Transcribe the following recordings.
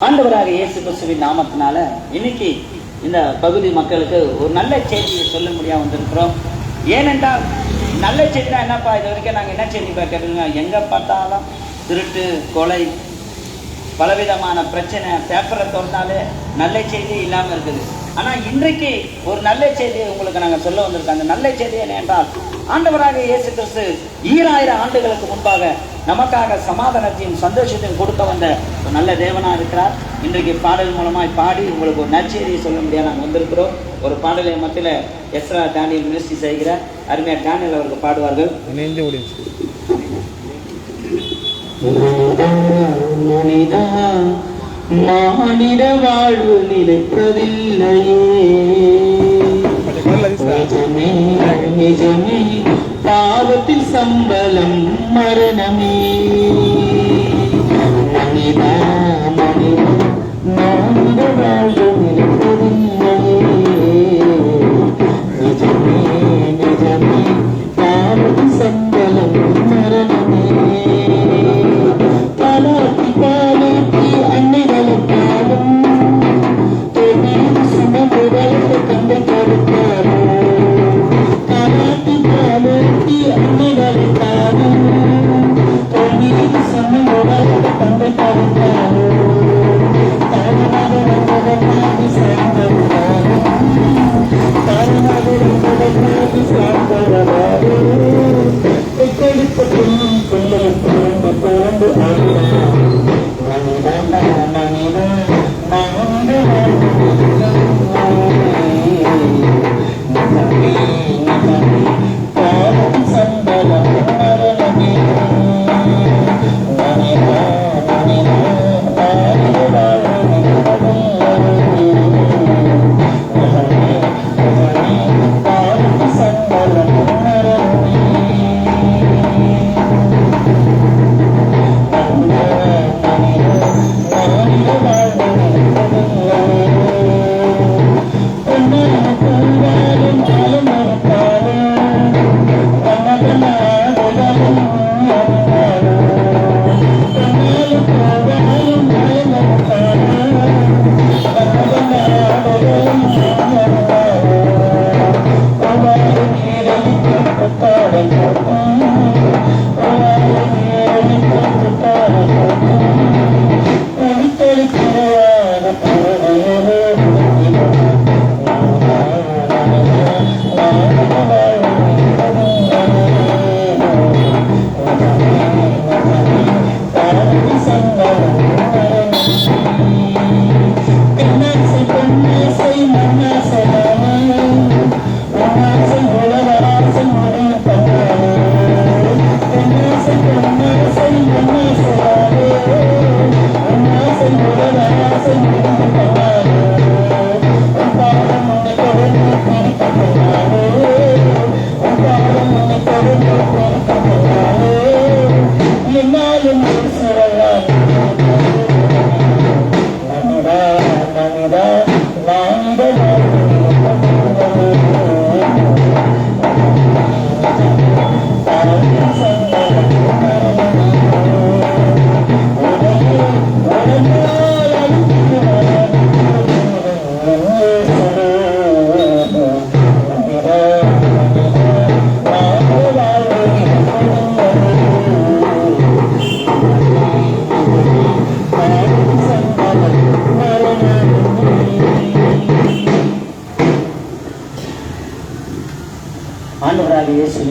ஆண்டவராக இயேசு கிறிஸ்துவின் நாமத்தினால இன்னைக்கு இந்த பகுதி மக்களுக்கு ஒரு நல்ல செய்தியை சொல்ல முடியாம வந்திருக்கிறோம். ஏனென்றால் நல்ல செய்தினா என்னப்பா? இது வரைக்கும் நாங்கள் என்ன செய்தி பார்க்கறதுங்க? எங்கே பார்த்தாலும் திருட்டு கொலை பலவிதமான பிரச்சனை பேப்பரை திறந்தாலே நல்ல செய்தி இல்லாமல் இருக்குது. ஆனால் இன்றைக்கு ஒரு நல்ல செய்தியை உங்களுக்கு நாங்கள் சொல்ல வந்திருக்கோம். அந்த நல்ல செய்தி என்ன என்றால் ஆண்டவராக இயேசு கிறிஸ்து ஈராயிரம் ஆண்டுகளுக்கு முன்பாக நமக்காக சமாதானத்தையும் சந்தோஷத்தையும் கொடுக்க வந்த ஒரு நல்ல தேவனா இருக்கிறார். இன்றைக்கு பாடல் மூலமாய் பாடி உங்களுக்கு ஒரு நற்செய்தியை சொல்ல முடியாது நாங்கள் வந்திருக்கிறோம். ஒரு பாடலை மத்தியில் எஸ்ரா டேனியல் மினிஸ்ட்ரி செய்கிற அருமையா டேனியல் அவர்கள் பாடுவார்கள். இணைந்து முடிஞ்சு மனிதா மானிட வாழ்வு நிலைப்பதில்லையே நிஜமே நிஜமே பாவத்தில் சம்பளம் மரணமே மனிதா மனிதா ஆண்டவராக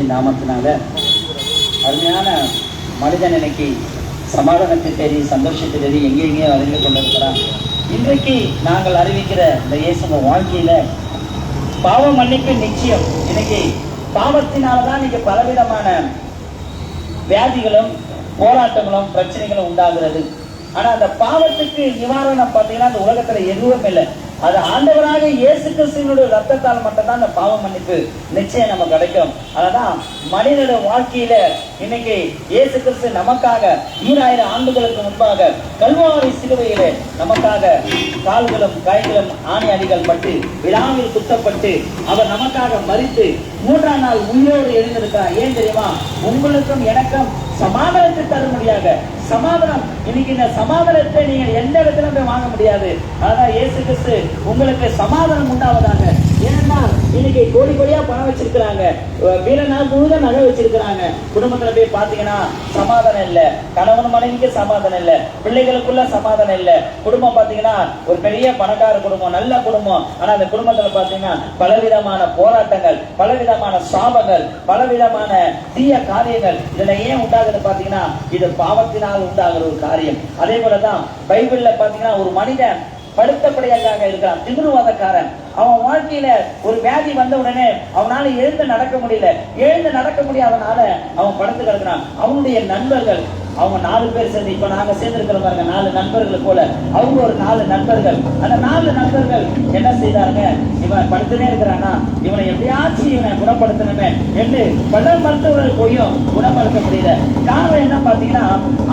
இயேசுவின் நாமத்தினால அருமையான மனிதன் இன்னைக்கு சமாதானத்தை தேடி சந்தோஷத்தை தேடி எங்கே எங்கேயோ அறிந்து கொண்டிருக்கிறான். இன்றைக்கு நாங்கள் அறிவிக்கிற இந்த இயேசுங்க வாழ்க்கையில பாவ மன்னிப்பு நிச்சயம். இன்னைக்கு பாவத்தினால தான் இன்னைக்கு பலவிதமான வியாதிகளும் போராட்டங்களும் பிரச்சனைகளும் உண்டாகிறது. ஆனா அந்த பாவத்துக்கு நிவாரணம் பார்த்தீங்கன்னா அந்த உலகத்துல எதுவும் இல்லை. அது ஆண்டவராக இயேசு கிறிஸ்துவனுடைய ரத்தத்தால் மட்டும்தான் அந்த பாவ மன்னிப்பு நிச்சயம் நமக்கு கிடைக்கும். அதான் மனிதனுடைய வாழ்க்கையில இன்னைக்கு இயேசு கிறிஸ்து நமக்காக ஈராயிரம் ஆண்டுகளுக்கு முன்பாக கல்வாரி சிலுவையிலே நமக்காக கால்களும் கைகளும் ஆணை அடிகள் பட்டு விழாவில் குத்தப்பட்டு அவர் நமக்காக மறித்து மூன்றாம் நாள் உயிரோடு எழுந்திருக்கிறார். ஏன் தெரியுமா? உங்களுக்கும் எனக்கும் சமாதானத்தை தரும்படியாக சமாதானம். இன்னைக்கு இந்த சமாதானத்தை நீங்கள் எந்த இடத்துல போய் வாங்க முடியாது? அதான் இயேசு கிறிஸ்து உங்களுக்கு சமாதானம் உண்டாவதாக. ஏன்னா இன்னைக்கு கோடி கோடியா பணம் வச்சிருக்கிறாங்க. வீரனா வீர நாள் நகை வச்சிருக்கிறாங்க. குடும்பத்துல போய் பாத்தீங்கன்னா சமாதானம் இல்ல. கணவன் மனைவிக்கு சமாதானம் இல்ல. பிள்ளைகளுக்குள்ள சமாதானம் இல்ல. குடும்பம் பாத்தீங்கன்னா ஒரு பெரிய பணக்கார குடும்பம் நல்ல குடும்பம். ஆனா அந்த குடும்பத்துல பாத்தீங்கன்னா பலவிதமான போராட்டங்கள் பலவிதமான சாபங்கள் பலவிதமான தீய காரியங்கள். இதுல ஏன் உண்டாகுது பாத்தீங்கன்னா இது பாவத்தினால் உண்டாகிற ஒரு காரியம். அதே போலதான் பைபிள்ல பாத்தீங்கன்னா ஒரு மனிதன் படுத்தப்படையாக இருக்கிறான். திமிருவாதக்காரன். அவன் வாழ்க்கையில ஒரு வியாதி வந்த உடனே அவனால எழுந்து நடக்க முடியல. எழுந்து நடக்க முடியாதனால அவன் படுத்து கிடக்கிறான். அவனுடைய நண்பர்கள் அவங்க நாலு பேர் சேர்ந்து இப்ப நாங்க சேர்ந்துருக்கிற பாருங்க நாலு நண்பர்கள் போல. அவங்க ஒரு நாலு நண்பர்கள். அந்த நாலு நண்பர்கள் என்ன செய்தாங்க இவன் படுத்துனே இருக்கிறானா இவனை எப்படியாச்சும் இவனை குணப்படுத்தணுமே என்று பல மருத்துவர்கள் போயும் குணப்படுத்த முடியல. காரணம் என்ன பாத்தீங்கன்னா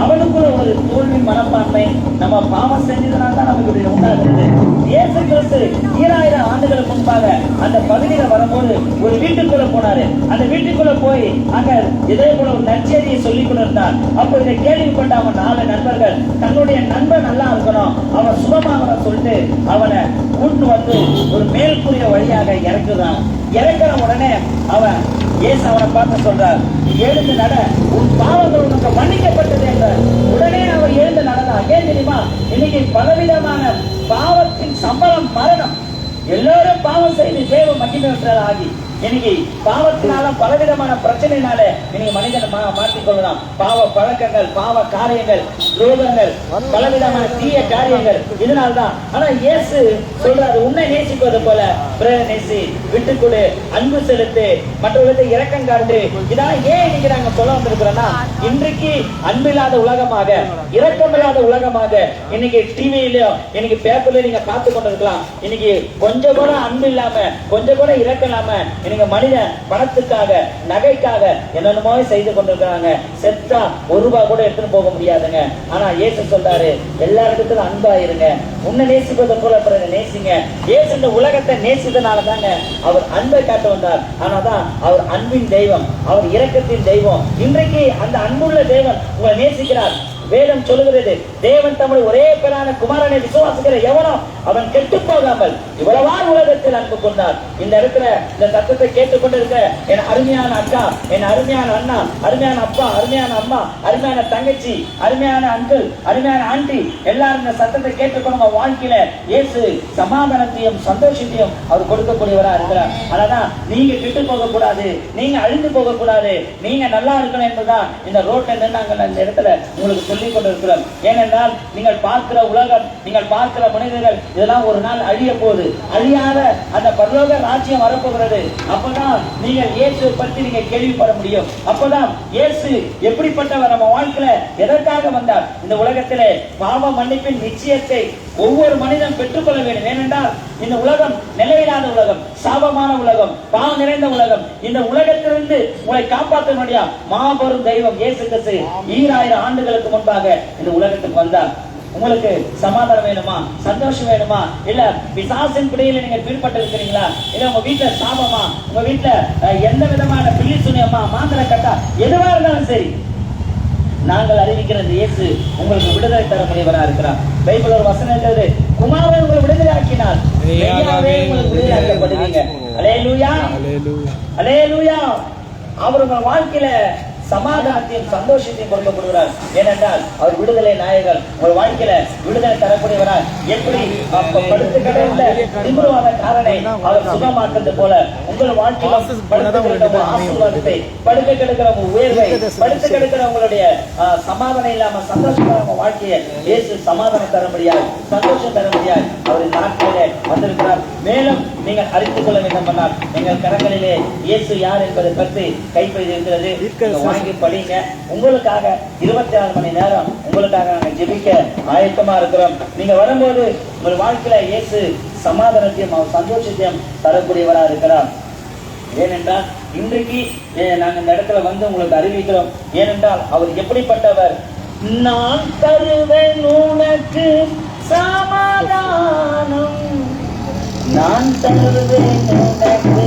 அவனுக்குள்ள ஒரு தோல்வி மனப்பான்மை நம்ம பாவம் செஞ்சதுனால தான் நமக்கு இப்படி உண்டாகிறது இயேசு கிறிஸ்து ஈராயிரம் ஆண்டுகளுக்கு முன்பாக அந்த பகுதியில வரும்போது ஒரு வீட்டுக்குள்ள போனாரு. அந்த வீட்டுக்குள்ள போய் அங்க இதே போல ஒரு நற்செய்தியை சொல்லிக் கொண்டிருந்தார். அப்போ இதை கேள்விப்பட்ட அவன் நாலு நண்பர்கள் தன்னுடைய நண்பன் நல்லா இருக்கணும் அவன் சுகமாகணும் சொல்லிட்டு அவனை கூட்டு வந்து ஒரு மேல்கூறிய வழியாக இறக்குதான். இறக்குற உடனே அவன் ஏசு அவனை பார்த்து சொல்றார் எழுந்து நட உன் பாவங்கள் உனக்கு மன்னிக்கப்பட்டது என்ற. உடனே அவர் எழுந்து நடந்தான் ஏன் தெரியுமா? இன்னைக்கு பலவிதமான பாவத்தின் சம்பளம் மரணம். எல்லாரும் பாவம் செய்து தேவ மகிழ்ச்சி ஆகி இன்னைக்கு பாவத்தினால பலவிதமான பிரச்சனைனால இன்னைக்கு மனிதன் மா மாற்றிக் கொள்ளலாம் பாவ பழக்கங்கள் பாவ காரியங்கள் ரோகங்கள் பலவிதமான தீய காரியங்கள் இதனால்தான். ஆனா இயேசு சொல்றாரு உன்னை நேசிப்பது போல. பிறரை நேசி விட்டுக்கொடு அன்பு செலுத்து மற்றவர்களுக்கு இரக்கம் காட்டு. இதான் ஏன் இன்னைக்கு நாங்க சொல்ல வந்திருக்கிறோம்னா இன்றைக்கு அன்பில்லாத உலகமாக இரக்கமில்லாத உலகமாக இன்னைக்கு டிவியிலயோ இன்னைக்கு பேப்பர்ல நீங்க பார்த்து கொண்டிருக்கலாம். இன்னைக்கு கொஞ்சம் கூட அன்பு இல்லாம கொஞ்சம் கூட இரக்கம் இல்லாம இன்னைக்கு மனிதன் பணத்துக்காக நகைக்காக என்னென்னமோ செய்து கொண்டிருக்கிறாங்க. செத்தா ஒரு ரூபாய் கூட எடுத்துன்னு போக முடியாதுங்க. ஆனா இயேசு சொல்றாரு எல்லா அன்பா இருங்க உன்னை நேசிப்பதை போல பிறகு நேசிங்க. இயேசு இந்த உலகத்தை நேசித்தனால தாங்க அவர் அன்பை காட்ட வந்தார். ஆனாதான் அவர் அன்பின் தெய்வம் அவர் இரக்கத்தின் தெய்வம். இன்றைக்கு அந்த அன்புள்ள தெய்வம் உங்களை நேசிக்கிறார். வேதம் சொல்லுகிறது. தேவன் தமிழ் ஒரே பேரான குமாரனை விசுவாசிக்கிற எவனோ அவன் கெட்டு போகாமல் இவ்வளவா உலகத்தில் அன்பு கொண்டார் இந்த இடத்துல இந்த சத்தத்தை கேட்டுக்கொண்டிருக்க என் அருமையான அக்கா என் அருமையான அண்ணா அருமையான அப்பா அருமையான அம்மா அருமையான தங்கச்சி அருமையான அங்கிள் அருமையான ஆண்டி எல்லாரும் இந்த சத்தத்தை கேட்டுக்கொண்டு வாழ்க்கையில இயேசு சமாதானத்தையும் சந்தோஷத்தையும் அவர் கொடுக்கக்கூடியவரா இருக்கிறார். அதனால நீங்க கெட்டு போக கூடாது நீங்க அழிந்து போக கூடாது நீங்க நல்லா இருக்கணும் என்பதுதான் இந்த ரோட்ல நின்று நாங்கள் இந்த இடத்துல உங்களுக்கு சொல்லிக் கொண்டிருக்கிறோம் ஏனென்றால் நீங்கள் பார்க்கிற உலகம் நீங்கள் பார்க்கிற மனிதர்கள் இதெல்லாம் ஒரு நாள் அழிய போகுது. அழியாத அந்த பரலோக ராஜ்யம் வரப்போகிறது. அப்பதான் நீங்கள் இயேசு பற்றி நீங்க கேள்விப்பட முடியும். அப்பதான் இயேசு எப்படிப்பட்டவர் நம்ம வாழ்க்கையில எதற்காக வந்தார்? இந்த உலகத்திலே பாவ மன்னிப்பின் நிச்சயத்தை ஒவ்வொரு மனிதன் பெற்றுக்கொள்ள வேண்டும். ஏனென்றால் இந்த உலகம் நிலையில்லாத உலகம் சாபமான உலகம் பாவம் நிறைந்த உலகம். இந்த உலகத்திலிருந்து உங்களை காப்பாற்ற முடியா மாபெரும் தெய்வம் இயேசு கிறிஸ்து ஈராயிரம் ஆண்டுகளுக்கு முன்பாக இந்த உலகத்துக்கு வந்தார். உங்களுக்கு சமாதானம் வேணுமா? சந்தோஷம் வேணுமா? இல்ல விசாசின் பிடியில நீங்க பின்பட்டு இருக்கிறீங்களா இல்ல உங்க வீட்டுல சாபமா? உங்க வீட்டுல எந்த விதமான பிள்ளி சுனியமா? மாந்திர கட்டா எதுவா இருந்தாலும் சரி. நாங்கள் அறிவிக்கிற இந்த இயேசு உங்களுக்கு விடுதலை தரக்கூடியவரா இருக்கிறார். பைபிள் ஒரு வசனம் இருக்கிறது குமாரன் உங்களை விடுதலை ஆக்கினார் உங்களுக்கு விடுதலை ஆக்கப்படுவீங்க அலேலூயா அலேலூயா அவர் உங்கள் வாழ்க்கையில சமாதானத்தையும் சந்தோஷத்தையும் கொடுக்கப்படுகிறார் ஏனென்றால் அவர் விடுதலை நாயகர். உங்கள் வாழ்க்கையில விடுதலை தரக்கூடியவரால் எப்படி படுத்து கிடந்த திமிருவாத காரனை அவர் சுகமாக்குறது போல உங்கள் வாழ்க்கையில படுத்து கிடக்கிற ஆசீர்வாதத்தை கிடக்கிற உங்க உயர்வை படுத்து கிடக்கிற உங்களுடைய சமாதானம் இல்லாம சந்தோஷம் உங்க வாழ்க்கையை இயேசு சமாதானம் தர முடியாது சந்தோஷம் தர முடியாது அவர் இந்த நாட்களிலே வந்திருக்கிறார். மேலும் நீங்கள் அறிந்து கொள்ள வேண்டும் என்றால் எங்கள் கரங்களிலே இயேசு யார் என்பதை பற்றி கைப்பெய்து இருக்கிறது. வாங்கி படிங்க. உங்களுக்காக இருபத்தி நாலு மணி நேரம் உங்களுக்காக நாங்கள் ஜெபிக்க ஆயத்தமா இருக்கிறோம். நீங்க வரும்போது உங்கள் வாழ்க்கையில இயேசு சமாதானத்தையும் அவர் சந்தோஷத்தையும் தரக்கூடியவரா இருக்கிறார். ஏனென்றால் இன்றைக்கு நாங்கள் நாங்க இந்த இடத்துல வந்து உங்களுக்கு அறிவிக்கிறோம். ஏனென்றால் அவர் எப்படிப்பட்டவர்? நான் தருவேன் உனக்கு சமாதானம். நான் தருவேன் உனக்கு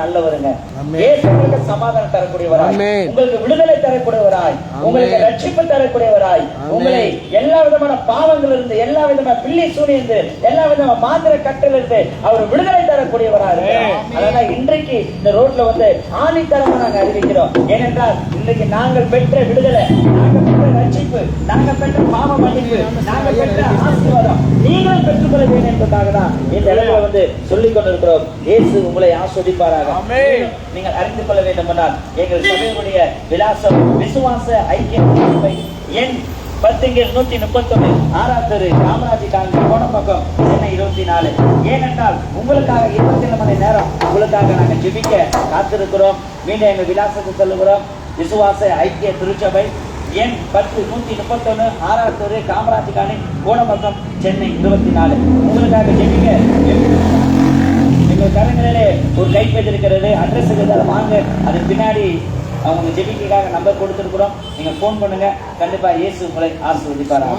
நல்லவருங்க. சமாதானம் தரக்கூடியவராய். உங்களுக்கு விடுதலை தரக்கூடியவராய். உங்களுக்கு ரட்சிப்பு தரக்கூடியவராய். உங்களை எல்லா விதமான பாவங்கள் இருந்து எல்லா விதமான பிள்ளை சூனியிருந்து எல்லா விதமான மாந்திர கட்டல் இருந்து அவர் விடுதலை தரக்கூடியவரா இருக்கிறார் ஆமென். அதனால இன்றைக்கு இந்த ரோட்ல வந்து ஆணித்தரமா நாங்க அறிவிக்கிறோம் ஏனென்றால் இன்றைக்கு நாங்கள் பெற்ற விடுதலை நாங்கள் பெற்ற ரட்சிப்பு நாங்கள் பெற்ற பாவ மன்னிப்பு நாங்கள் பெற்ற ஆசீர்வாதம் நீங்களும் பெற்றுக்கொள்ள வேண்டும் என்பதற்காக தான் இந்த இடத்துல வந்து சொல்லிக் கொண்டிருக்கிறோம் இயேசு உங்களை ஆஸ்வதிப்பாராக. நீங்கள் அறிந்து கொள்ள வேண்டும் என்றால் எங்கள் சபையுடைய விலாசம் விசுவாச ஐக்கிய சபை எண் பத்துங்கில் நூத்தி முப்பத்தொன்னு ஆறாம் தெரு காமராஜி காலனி கோணப்பக்கம் சென்னை இருபத்தி நாலு. ஏனென்றால் உங்களுக்காக இருபத்தி ரெண்டு மணி நேரம் உங்களுக்காக நாங்கள் ஜிபிக்க காத்திருக்கிறோம். மீண்டும் எங்கள் விலாசத்தை சொல்லுகிறோம். விசுவாச ஐக்கிய திருச்சபை எண் பத்து நூத்தி முப்பத்தொன்னு ஆறாம் தெரு காமராஜி காலனி கோணப்பக்கம் சென்னை இருபத்தி நாலு. உங்களுக்காக ஜெபிக்க எங்கள் கரங்களிலே ஒரு கைப்பேசி இருக்கிறது அட்ரஸ் இருக்குது அதை வாங்க அதுக்கு பின்னாடி அவங்க ஜெபிக்காக நம்பர் கொடுத்துருக்குறோம். நீங்க ஃபோன் பண்ணுங்க. கண்டிப்பா இயேசு உங்களை ஆசீர்வதிப்பாரா.